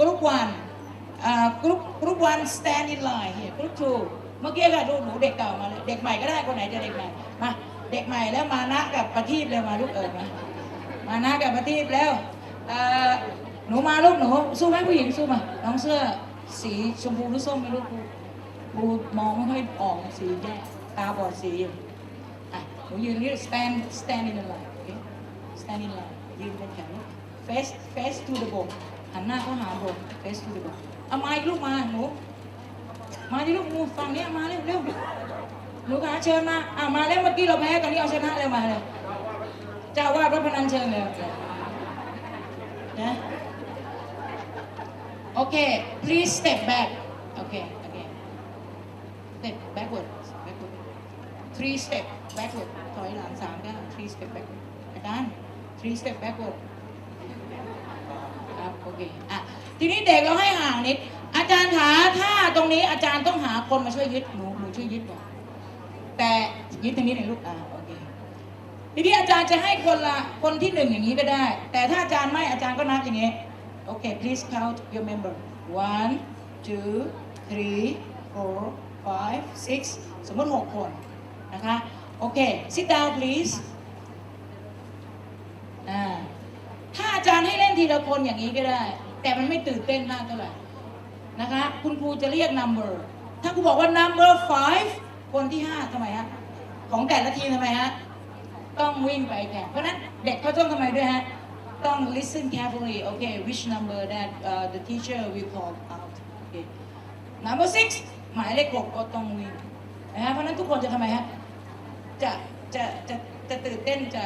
group one อ่า group group one stand in line here group two เมื่อกี้ค่ะดูหนูเด็กเก่ามาเลยเด็กใหม่ก็ได้คนไหนจะเด็กใหม่มาเด็กใหม่แล้วมานะกับประทีปเลยมาลูกเอิญมามานะกับประทีปแล้วหนูมาลูกหนูสู้ไหมผู้หญิงสู้มาน้องเสื้อสีชมพูหรือส้มไม่รู้ครูครูมองไม่ค่อยออกสีแย่ตาบอดสีอยู่อะหนูยืนนี่ stand stand in the line โอเค stand in line ยืนเป็นแถว face face to the book หันหน้าเข้าหาโบก face to the book เอามาอีกลูกมาหนูมาที่ลูกหนูฝั่งเนี้ยมาเร็วเร็วหนูขาเชิญมาอ่ามาแล้วเมื่อกี้เราแพ้ตอนนี้เอาชนะเลยมาเลยเจ้าอาวาดพระพนันเชิญเลยนะโอเค please step back โอเคโอเค step backward backward three step backward ถอยหลังสามก้าว three step backward อาจารย์ three step backward โอเคอะทีนี้เด็กเราให้ห่างนิด อาจารย์ขาถ้าตรงนี้อาจารย์ต้องหาคนมาช่วยยึดหนูหนูช่วยยึดก่อนแต่ยึดตรงนี้หน่อยลูกอะโอเคทีนี้อาจารย์จะให้คนละคนที่หนึ่งอย่างนี้ก็ได้ แต่ถ้าอาจารย์ไม่อาจารย์ก็นับอย่างนี้โอเค please count your member one two three four five six สมมติหกคนนะคะโอเค sit down please อ่า ถ้าอาจารย์ให้เล่นทีละคนอย่างนี้ก็ได้ แต่มันไม่ตื่นเต้นมากเท่าไหร่นะคะ คุณครูจะเรียก number ถ้าครูบอกว่า number five คนที่ห้าทำไมฮะของแต่ละทีมทำไมฮะต้องวิ่งไปแข่งเพราะนั้นเด็กเขาต้องทำไมด้วยฮะต้อง listen carefully okay which number that uh, the teacher will call out okay number six หมายเลขหกก็ต้องวิ่งนะฮะเพราะนั้นทุกคนจะทำไมฮะจะจะจะจะตื่นเต้นจะ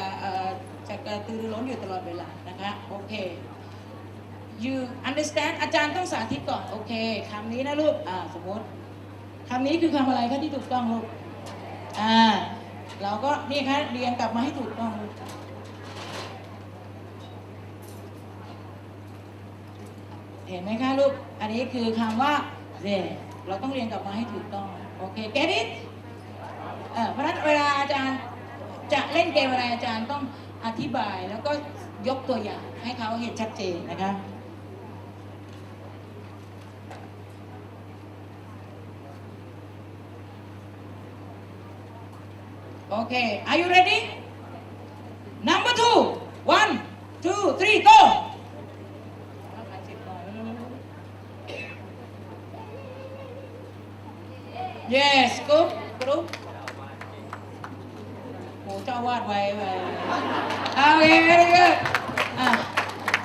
จะกระตือรือร้นอยู่ตลอดเวลา นะคะโอเค you understand อาจารย์ต้องสาธิตก่อน โอเคคำนี้นะลูกอ่าสมมติคำนี้คือคำอะไรคะที่ถูกต้องลูกอ่าเราก็นี่คะเรียงกลับมาให้ถูกต้องลูกเห็นไหมคะลูก อันนี้คือคำว่าเยเราต้องเรียงกลับมาให้ถูกต้อง โอเค get it เอ่อเพราะฉะนั้นเวลาอาจารย์จะเล่นเกมอะไรอาจารย์ต้องอธิบายแล้วก็ ยกตัวอย่างให้เขาเห็นชัดเจนนะคะโอเค are you ready number two one two three go yes group group โหเจ้าวาดไว้ไว้เอาโอเค very good อะ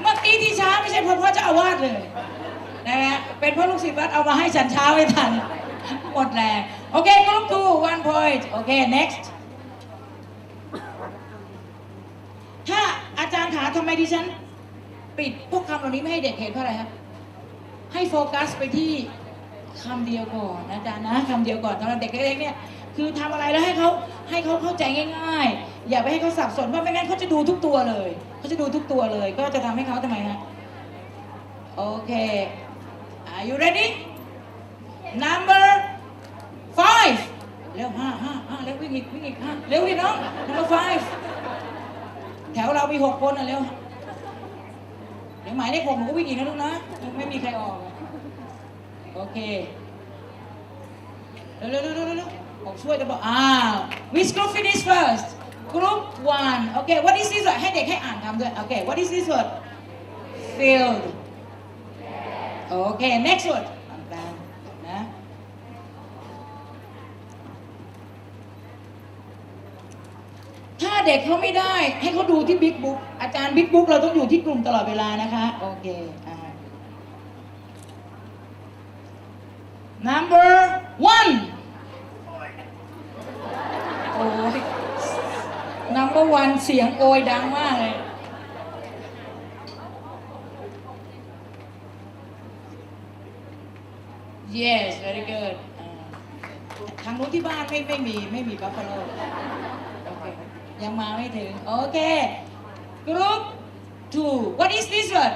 เมื่อกี้ที่ช้าไม่ใช่เพราะพ่อเจ้าอาวาสเลยนะฮะ เป็นเพราะลูกศิษย์วัดเอามาให้ฉันเช้าไม่ทันหมดแรงโอเค group two one point โอเค next ถ้าอาจารย์ขาทำไมดิฉัน ปิดพวกคำเหล่านี้ไม่ให้เด็กเห็นเพราะอะไรครับให้โฟกัสไปที่คำเดียวก่อนนะอาจารย์นะคำเดียวก่อนสำหรับเด็กเล็กๆเนี่ยคือทำอะไรแล้วให้เขาให้เขาเข้าใจง่าย ๆ อย่าไปให้เขาสับสนเพราะไม่งั้นเขาจะดูทุกตัวเลยเขาจะดูทุกตัวเลย ก็จะทำให้เขาทำไมฮะโอเค are you ready number five เร็วห้าห้าห้าเร็ววิ่งอีกวิ่งอีกห้าเร็วดิน้อง number five แถวเรามีหกคนอะเร็วเดี๋ยวหมายเลขหกหนูก็วิ่งอีกนะลูกนะไม่มีใครออกโอเคเร็วเร็วเร็วเร็วผมช่วยกันบอกอ้าว which group finish first group one โอเค what is this word ให้เด็กให้อ่านคำด้วยโอเค what is this word filled โอเค next word ตามๆนะถ้าเด็กเขาไม่ได้ให้เขาดูที่บิ๊กบุ๊กอาจารย์บิ๊กบุ๊กเราต้องอยู่ที่กลุ่มตลอดเวลานะคะ โอเค number one โอ้ย number one เสียงโอยดังมากเลย yes very good อ่าทางนู้นที่บ้านไม่ไม่มีไม่มีบัฟฟาโลโอเคยังมาไม่ถึง โอเค group two what is this word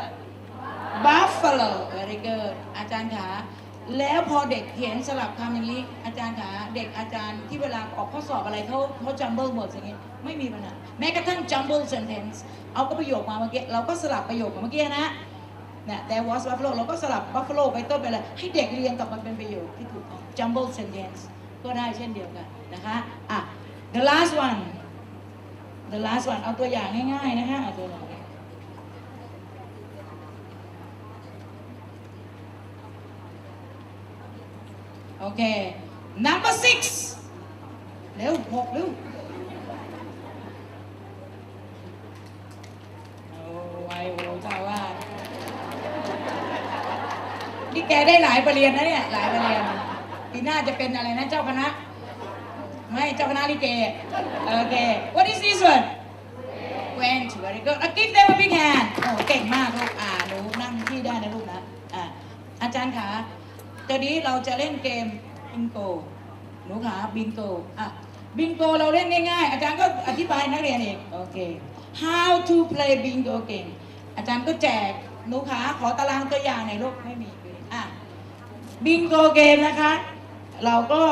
buffalo very good อาจารย์ขาแล้วพอเด็กเห็นสลับคำอย่างนี้ อาจารย์ขาเด็กอาจารย์ที่เวลาออกข้อสอบอะไรเขาเขา jumble หมดอย่างนี้ไม่มีปัญหาแม้กระทั่ง jumble sentence เอาก็ประโยคมาเมื่อกี้เราก็สลับประโยคมาเมื่อกี้นะ เนี่ย there was buffalo เราก็สลับ buffalo ไปต้นไปเลยให้เด็กเรียนกับมาเป็นประโยคที่ถูกต้อง jumble sentence ก็ได้เช่นเดียวกันนะคะอะ the last one the last one เอาตัวอย่างง่ายๆนะคะเอาตัวอย่างโอเค number six เร็วหกเร็ว โอ้ไอโอเจ้าว่าดนี่ แกได้หลายประเรียนนะเนี่ยหลายประเรียนปีหน้าจะเป็นอะไรนะเจ้าคณะ ไม่เจ้าคณะลิเกโอเค what is this one went very good uh, give them a big hand โอ้เก่งมากลูกอ่าหนูนั่งที่ได้นะลูกนะอ่าอาจารย์ขาตอนนี้เราจะเล่นเกมบิงโกหนูขาบิงโกอะบิงโกเราเล่นง่ายๆ อาจารย์ก็อธิบายนักเรียนเองโอเค how to play bingo game อาจารย์ก็แจกหนูขาขอตารางตัวอย่างหน่อยลูกไม่มี บิงโกเกมนะคะ เราก็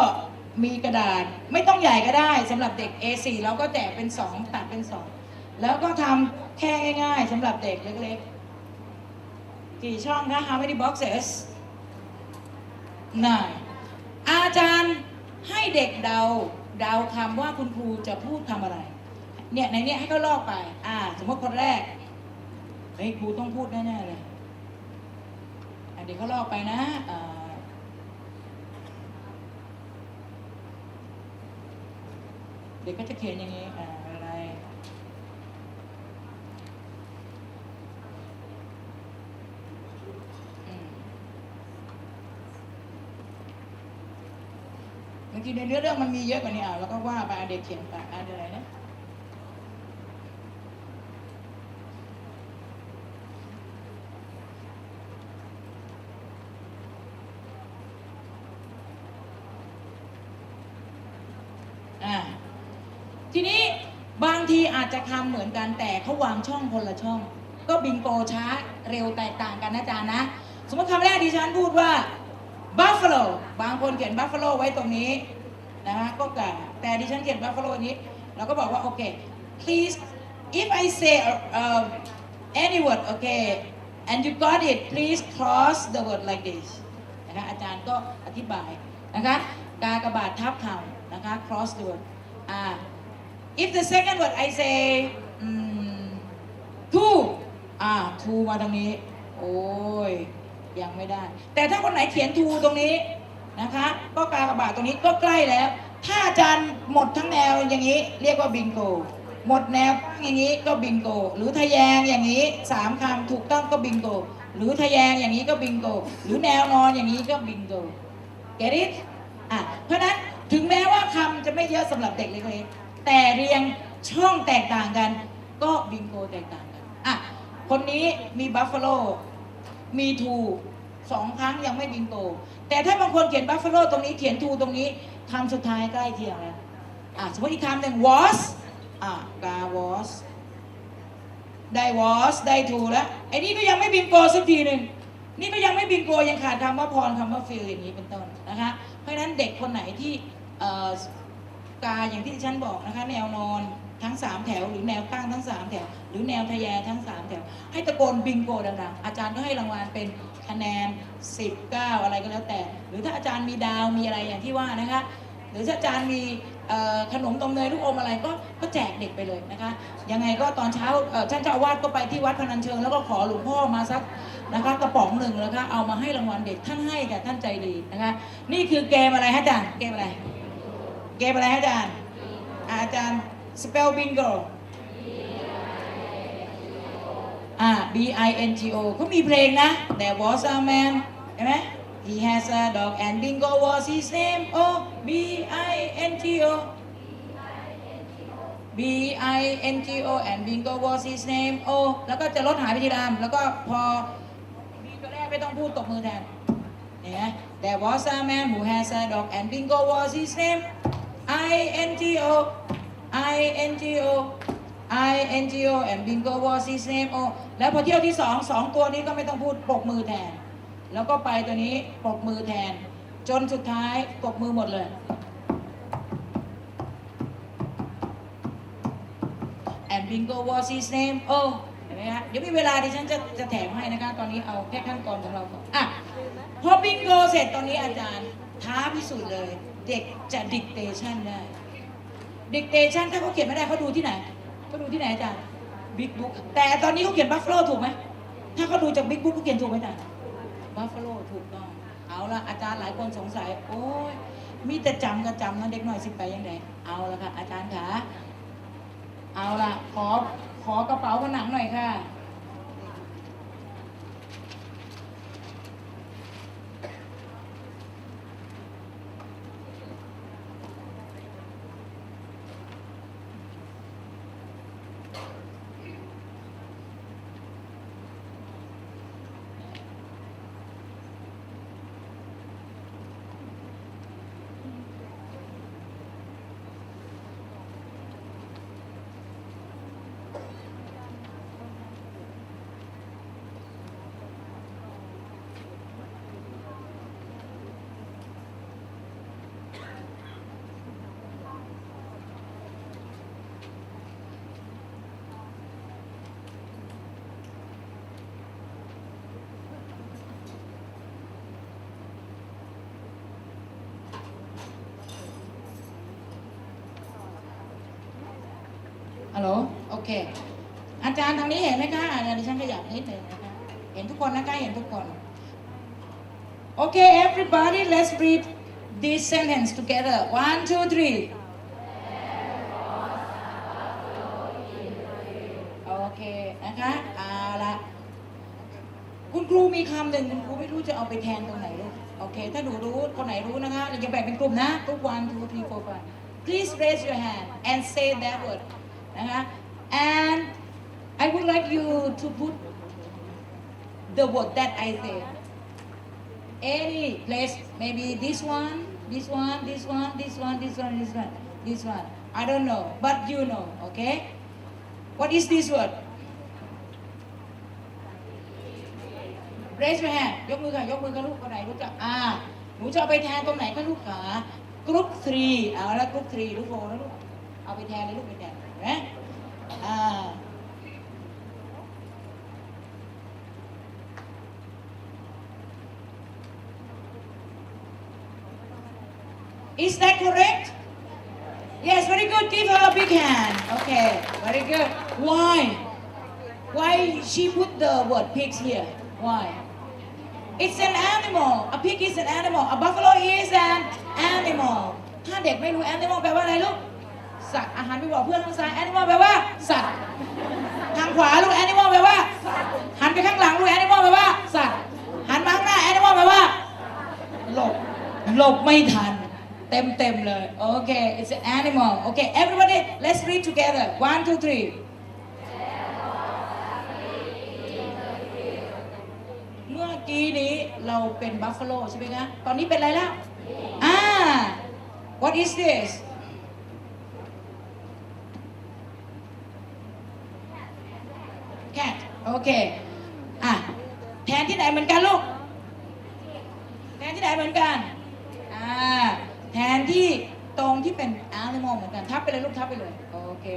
มีกระดาษไม่ต้องใหญ่ก็ได้สำหรับเด็ก A4 เราก็แจกเป็น 2 ตัดเป็น 2 แล้วก็ทำแค่ง่ายๆสำหรับเด็กเล็กๆ กี่ช่องคะ How many boxes นายอาจารย์ให้เด็กเดาเดาคำว่าคุณครูจะพูดคำอะไร เนี่ยในเนี้ยให้เขาลอกไป อ่า สมมติคนแรกเฮ้ยครูต้องพูดแน่ๆเลยอะเดี๋ยวเขาลอกไปนะอ่า เด็กก็จะเขียนอย่างนี้อะไร บางทีในเนื้อเรื่องมันมีเยอะกว่านี้อะแล้วก็ว่าไปเด็กเขียนไปอะไรนะ อ่าทีนี้บางที อาจจะคำเหมือนกันแต่เขาวางช่องคนละช่อง ก็บิงโกช้าเร็วแตกต่างกันนะอาจารย์นะ สมมติคำแรกดิฉันพูดว่า buffalo บางคนเขียน buffalo ไว้ตรงนี้นะคะก็กะแต่ดิฉันเขียน buffalo อันนี้ เราก็บอกว่า โอเค please if I say uh, any word okay and you got it please cross the word like this นะคะอาจารย์ก็อธิบายนะคะกากระบาททับคำนะคะ cross the word อ่า if the second word I say อืม two อ่า two มาตรงนี้ โอ้ย ยังไม่ได้ แต่ถ้าคนไหนเขียน two ตรงนี้นะคะก็กากระบาทตรงนี้ก็ใกล้แล้ว ถ้าอาจารย์หมดทั้งแนวอย่างนี้ เรียกว่าบิงโก หมดแนวอย่างนี้ก็บิงโก หรือทะแยงอย่างนี้สามคำถูกต้องก็บิงโก หรือทะแยงอย่างนี้ก็บิงโก หรือแนวนอนอย่างนี้ก็บิงโก get it อะเพราะฉะนั้นถึงแม้ว่าคำจะไม่เยอะสำหรับเด็กเล็กๆ แต่เรียงช่องแตกต่างกัน ก็บิงโกแตกต่างกันอะคนนี้มีบัฟฟาโลมีทูสองครั้งยังไม่บิงโก แต่ถ้าบางคนเขียนบัฟฟาโลตรงนี้เขียนทูตรงนี้คำสุดท้ายใกล้เคียงแล้วอะสมมติอีกคำหนึ่ง was อะกา was ได้ was ได้ทูแล้วไอ้นี่ก็ยังไม่บิงโกสักทีหนึ่งนี่ก็ยังไม่บิงโกยังขาดคำว่าพรคำว่าฟิลอย่างนี้เป็นต้นนะคะเพราะฉะนั้นเด็กคนไหนที่ กาอย่างที่ฉันบอกนะคะ แนวนอนทั้ง 3 แถว หรือแนวตั้งทั้ง 3 แถว หรือแนวทะแยทั้ง 3 แถว ให้ตะโกนบิงโกดังๆอาจารย์ก็ให้รางวัลเป็นคะแนน 19 อะไรก็แล้วแต่ หรือถ้าอาจารย์มีดาวมีอะไรอย่างที่ว่านะคะหรือถ้าอาจารย์มีขนมตรงเนยลูกอมอะไรก็ก็แจกเด็กไปเลยนะคะ ยังไงก็ตอนเช้าท่านเจ้าอาวาสก็ไปที่วัดพนัญเชิง แล้วก็ขอหลวงพ่อมาสักนะคะกระป๋องหนึ่งแล้วก็เอามาให้รางวัลเด็กท่านให้กับท่านใจดีนะคะ นี่คือเกมอะไรฮะอาจารย์เกมอะไร เกมอะไรฮะอาจารย์อาจารย์ spell bingo อ่า B I N G O เขามีเพลงนะ There was a man เห็นไหม He has a dog and bingo was his name Oh B I N G O B I N G O and bingo was his name Oh แล้วก็จะลดหายไปทีละอันแล้วก็พอ B ตัวแรกไม่ต้องพูดตบมือแทนเห็นไหม There was a man who has a dog and bingo was his name I N G O I N G O I N G O and bingo was his name โอแล้วพอเที่ยวที่สองสองตัวนี้ก็ไม่ต้องพูดปรบมือแทน แล้วก็ไปตัวนี้ปรบมือแทน จนสุดท้ายปรบมือหมดเลย and bingo was his name โอ้เห็นไหมฮะเดี๋ยวมีเวลาดิฉันจะจะแถมให้นะคะ ตอนนี้เอาแค่ขั้นตอนของเราก่อนอะพอบิงโกเสร็จตอนนี้อาจารย์ท้าพิสูจน์เลย เด็กจะดิกเตชันได้ดิกเตชันถ้าเขาเขียนไม่ได้เขาดูที่ไหนเขาดูที่ไหนอาจารย์บิ๊กบุ๊กแต่ตอนนี้เขาเขียนบัฟฟ a โลถูกไหมถ้าเขาดูจากบิ๊กบุ๊กเขาเขียนถูกไหมอาจารย์บัฟฟ a โลถูกต้องเอาละอาจารย์หลายคนสงสัย โอ้ยมีแต่จำก็จำนะเด็กหน่อยสิไปยังไงเอาละค่ะอาจารย์ขาเอาละขอขอกระเป๋าผนังหน่อยค่ะ เค อาจารย์ทางนี้เห็นไหมคะอาจารย์ดิฉันขยับนิดหนึ่งนะคะเห็นทุกคนนะคะเห็นทุกคนโอเค everybody let's read this sentence together one two three โอเคนะคะเอาละคุณครูมีคำหนึ่งคุณครูไม่รู้จะเอาไปแทนตรงไหนลูกโอเค ถ้าหนูรู้ คนไหนรู้นะคะเราจะแบ่งเป็นกลุ่มนะ ทุก one two three four five please raise your hand and say that word นะคะ and I would like you to put the word that I say any place maybe this one this one this one this one this one this one this one I don't know but you know okay what is this word raise your hand ยกมือค่ะยกมือกันลูกคนไหนรู้จักอ่าหนูจะเอาไปแทนตรงไหนก็ลูกขากรุ๊ป3เอาละกรุ๊ป3ลูกโฟนะลูก เอาไปแทนเลยลูกไปแทนนไหมอ่า Is that correct? Yes, very good. Give her a big hand. Okay, very good. Why? Why she put the word pigs here? Why? It's an animal. A pig is an animal. A buffalo is an animal. ถ้าเด็กไม่รู้ animal แปลว่าอะไรลูก สัตว์อาหารไปบอกเพื่อนทางซ้าย animal แปลว่าสัตว์ทางขวาลูก animal แปลว่าหันไปข้างหลังลูก animal แปลว่าสัตว์หันมาข้างหน้า animal แปลว่าหลบหลบไม่ทัน เต็มเต็มเลยโอเค it's an animal โอเค everybody let's read together one two three เมื่อกี้นี้เราเป็นบัฟฟาโลใช่ไหมคะตอนนี้เป็นอะไรแล้วอ่า what is this โอเค อะ แทนที่ไหนเหมือนกันลูก แทนที่ไหนเหมือนกัน อ่า แทนที่ตรงที่เป็น animal เหมือนกัน ทับไปเลยลูกทับไปเลย โอเค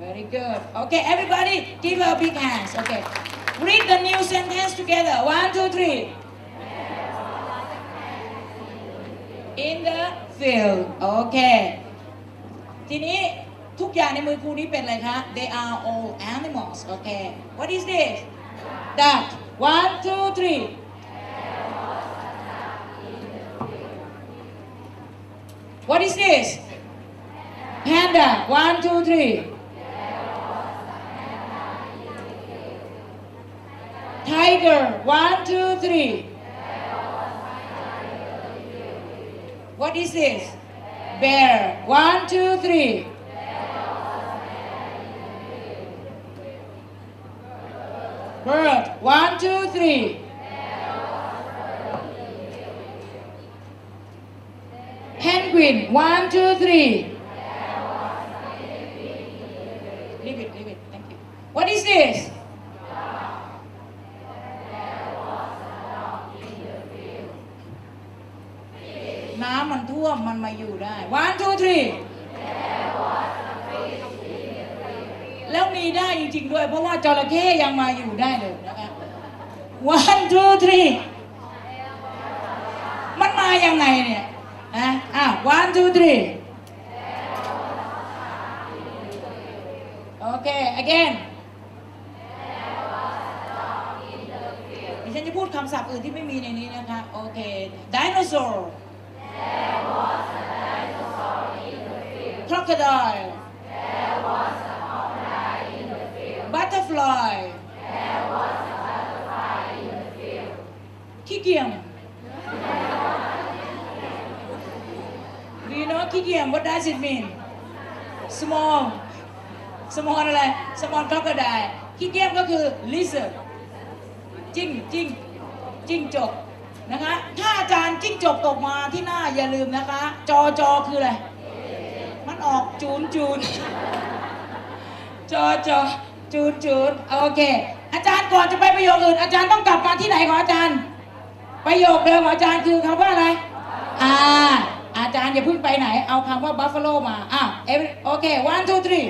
very good okay everybody give her a big hands okay read the new sentence together one two three in the field okay ทีนี้ ทุกอย่างในมือครูนี้เป็นอะไรคะ they are all animals okay what is this that one two three What is this? Panda. One, two, three. Tiger. One, two, three. What is this? Bear. One, two, three. Bird. One, two, three. Penguin. One, two, three. Leave it, leave it. Thank you. What is this? "น้ำมันท่วมมันมาอยู่ได้ one two three มีได้จริงๆด้วย เพราะว่าจระเข้ยังมาอยู่ได้เลยนะคะ one two three มันมายังไงเนี่ยนะอะ one two three โอเค again ดิฉันจะพูดคำศัพท์อื่นที่ไม่มีในนี้นะคะ โอเค dinosaur crocodile butterfly ขี้เกียจ Do you know ขี้เกียจ what does it mean small small อะไร small crocodile ขี้เกียจก็คือ lizard จิ้งจิ้งจิ้งจกนะคะ ถ้าอาจารย์จิ้งจกตกมาที่หน้าอย่าลืมนะคะ จอจอคืออะไร มันออกจูนจูนจอจอ จูนจูนโอเค อาจารย์ก่อนจะไปประโยคอื่น อาจารย์ต้องกลับมาที่ไหนของอาจารย์ ประโยคเดิมของอาจารย์คือคำว่าอะไร อ่า อาจารย์อย่าเพิ่งไปไหน เอาคำว่า buffalo มา อะ every- โอเค one two three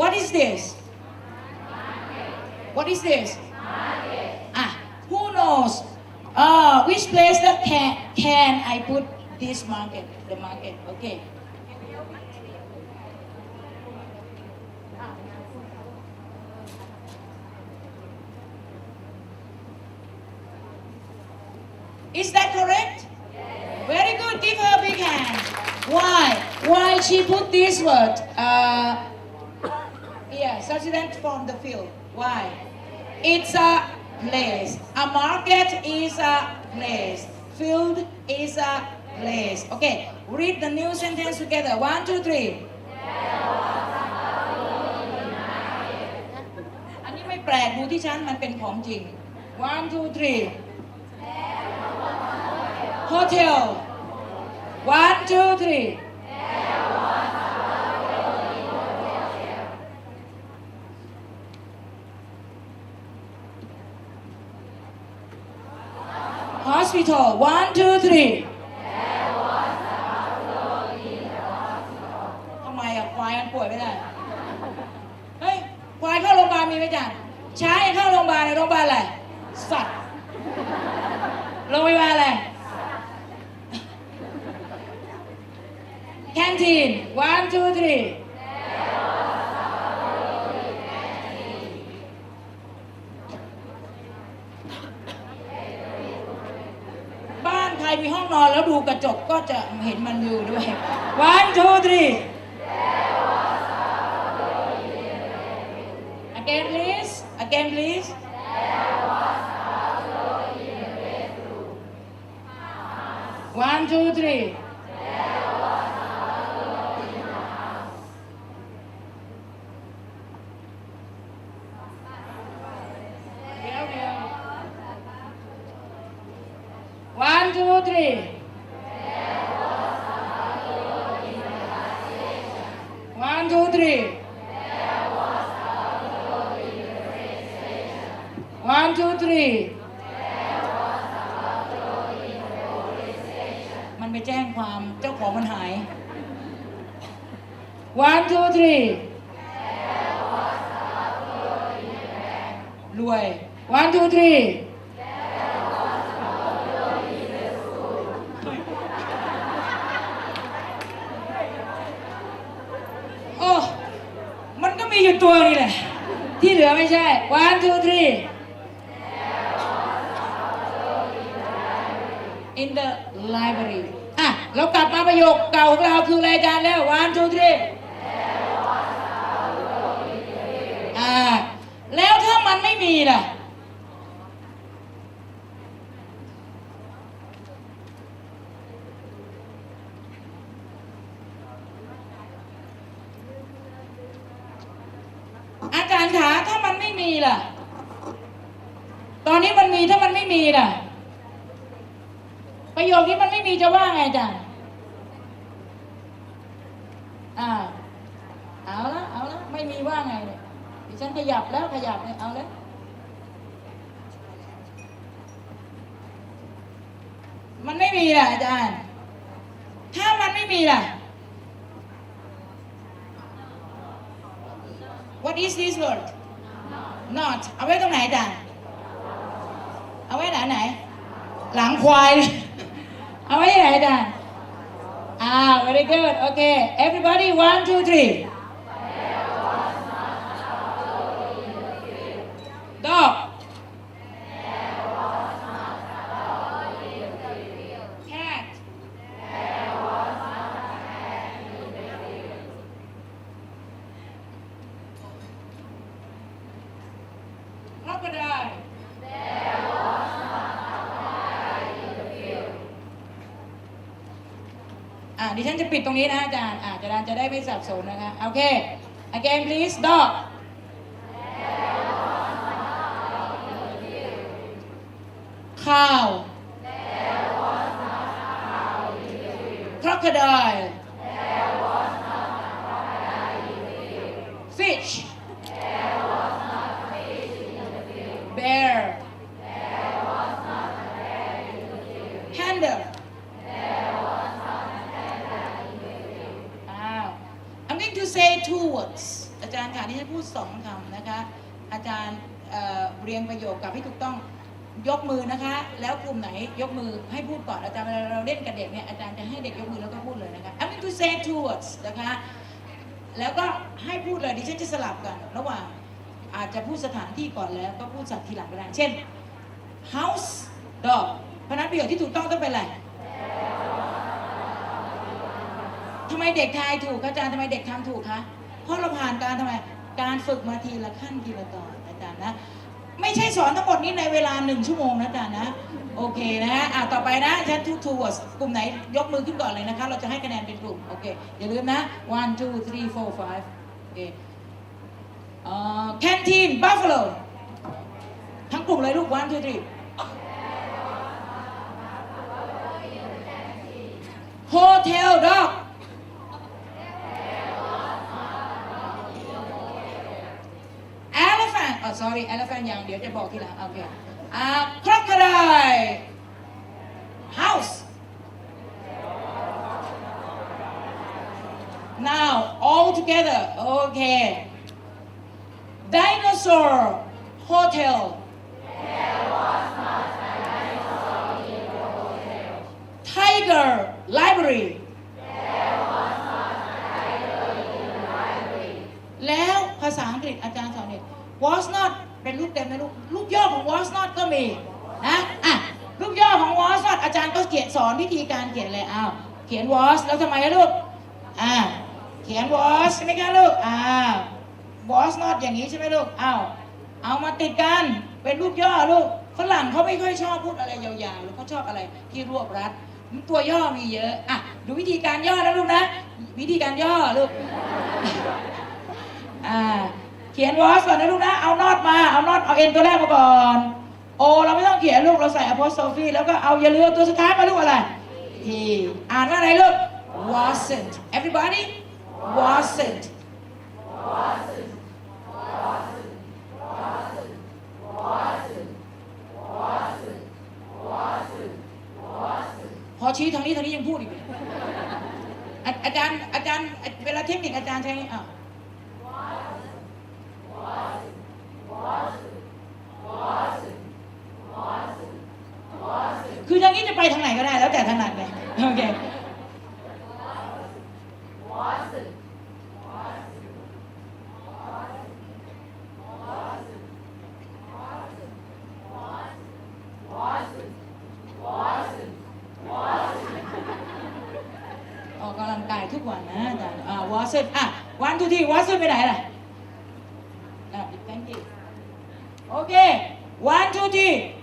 What is this? What is this? Ah, who knows? Which place that can can I put this market? The market, okay. Is that correct? Very good. Give her a big hand. Why? Why she put this word? Uh, yeah, substitute from the field. Why? It's a place. A market is a place. Field is a place. Okay, read the new sentence together. One, two, three. อันนี้ไม่แปลกดูที่ฉันมันเป็นของจริง one two three hotel one two three hospital one two three ทำไมอะควายมันป่วยไม่ได้ เฮ้ย ควายเข้าโรงพยาบาลมีไหมจ๊ะช้างเข้าโรงพยาบาลในโรงพยาบาลอะไร สัตว์ โรงพยาบาลอะไร canteen one two three รมีห้องนอนแล้วดูกระจกก็จะเห็นมันอยู่ด้วย one two three again please again please One two three. เจ้าของมันหาย one two three รวย one two three โอ้มันก็มีอยู่ตัวนี่แหละ ที่เหลือไม่ใช่ one two three in the library เรากลับมาประโยคเก่าของเราคือรายการแล้ว one two three อ่า แล้วถ้ามันไม่มีล่ะ อาจารย์ขาถ้ามันไม่มีล่ะ ตอนนี้มันมีถ้ามันไม่มีล่ะ ประโยคนี้มันไม่มีจะว่าไงอาจารย์อ่า เอาละเอาละไม่มีว่าไงเนี่ยดิ ฉันขยับแล้วขยับเนี่ยเอาแล้วมันไม่มีล่ะอาจารย์ ถ้ามันไม่มีล่ะ What is this word not เอาไว้ตรงไหนอาจารย์ เอาไว้ไหนไหน หลังควายเลยเอาไว้ไหนอาจารย์ อ่า very good okay everybody one two three dog cat crocodile อ่าดิฉันจะ ปิดตรงนี้นะอาจารย์อาอาจารย์จะได้ไม่สับสนนะคะโอเค again please dog cow crocodile fish bear panda Wow. I'm going to say two words อาจารย์ค่ะที่ฉันพูดสองคำนะคะ อาจารย์เรียงประโยคกับให้ถูกต้องยกมือนะคะ แล้วกลุ่มไหนยกมือให้พูดก่อนอาจารย์เวลาเราเล่นกับเด็กเนี่ยอาจารย์จะให้เด็กยกมือแล้วก็พูดเลยนะคะ I'm going to say two words นะคะ แล้วก็ให้พูดเลยดิฉันจะสลับกัน ระหว่างอาจจะพูดสถานที่ก่อนแล้วก็พูดสัตว์ทีหลังก็ได้เช่น house dog พนั้นประโยคที่ถูกต้องต้องเป็นอะไรทำไมเด็กทายถูกอาจารย์ทำไมเด็กทำถูกคะ เพราะเราผ่านการทำไมการฝึกมาทีละขั้นทีละตอนอาจารย์นะ ไม่ใช่สอนทั้งหมดนี้ในเวลาหนึ่งชั่วโมงนะอาจารย์นะ โอเคนะฮะอะต่อไปนะฉันทูทูวกลุ่มไหนยกมือขึ้นก่อนเลยนะคะ เราจะให้คะแนนเป็นกลุ่ม โอเค อย่าลืมนะ one two three four five โอเคเอ่อ canteen buffalo ทั้งกลุ่มเลยลูก one two three hotel dog อ๋อ sorry elephant ยังเดี๋ยวจะบอกทีหลัง โอเคอ่า crocodile house now all together okay dinosaur hotel tiger library เป็นรูปเต็มนะลูกลูกย่อของ was not ก็มีนะอะลูกย่อของ was not อาจารย์ก็เขียนสอนวิธีการเขียนเลยอ้าวเขียน was แล้วทำไมอะลูกอ่าเขียน was ใช่ไหมคะลูกอ่า was not อย่างนี้ใช่ไหมลูกอ้าวเอามาติดกันเป็นลูกย่อลูกฝรั่งเขาไม่ค่อยชอบพูดอะไรยาวๆหรือเขาชอบอะไรที่รวบรัดตัวย่อมีเยอะอะดูวิธีการย่อนะลูกนะ วิธีการย่อลูกอ่า ขียนวอสก่อนนะลูกนะ เอานอตมา เอานอตเอาเอ็นตัวแรกมาก่อน โอ เราไม่ต้องเขียนลูก เราใส่ apostrophe แล้วก็เอาอย่าลืมเอตัวสุดท้ายมาลูกอะไรทีอ่านว่าอะไรลูก wasn't everybody wasn't พอชี้ทางนี้ทางนี้ยังพูดอีกอาอาจารย์อาจารย์เวลาเทคนิคอาจารย์ใช้อ่า คือทางนี้จะไปทางไหนก็ได้แล้วแต่ถนัดเลยโอเคออกกำลังกายทุกวันนะอาจารย์อ่าวอสเซนอะวันทุกทีวอสเซนไปไหนล่ะอะ thank you โอเค one two three buffalo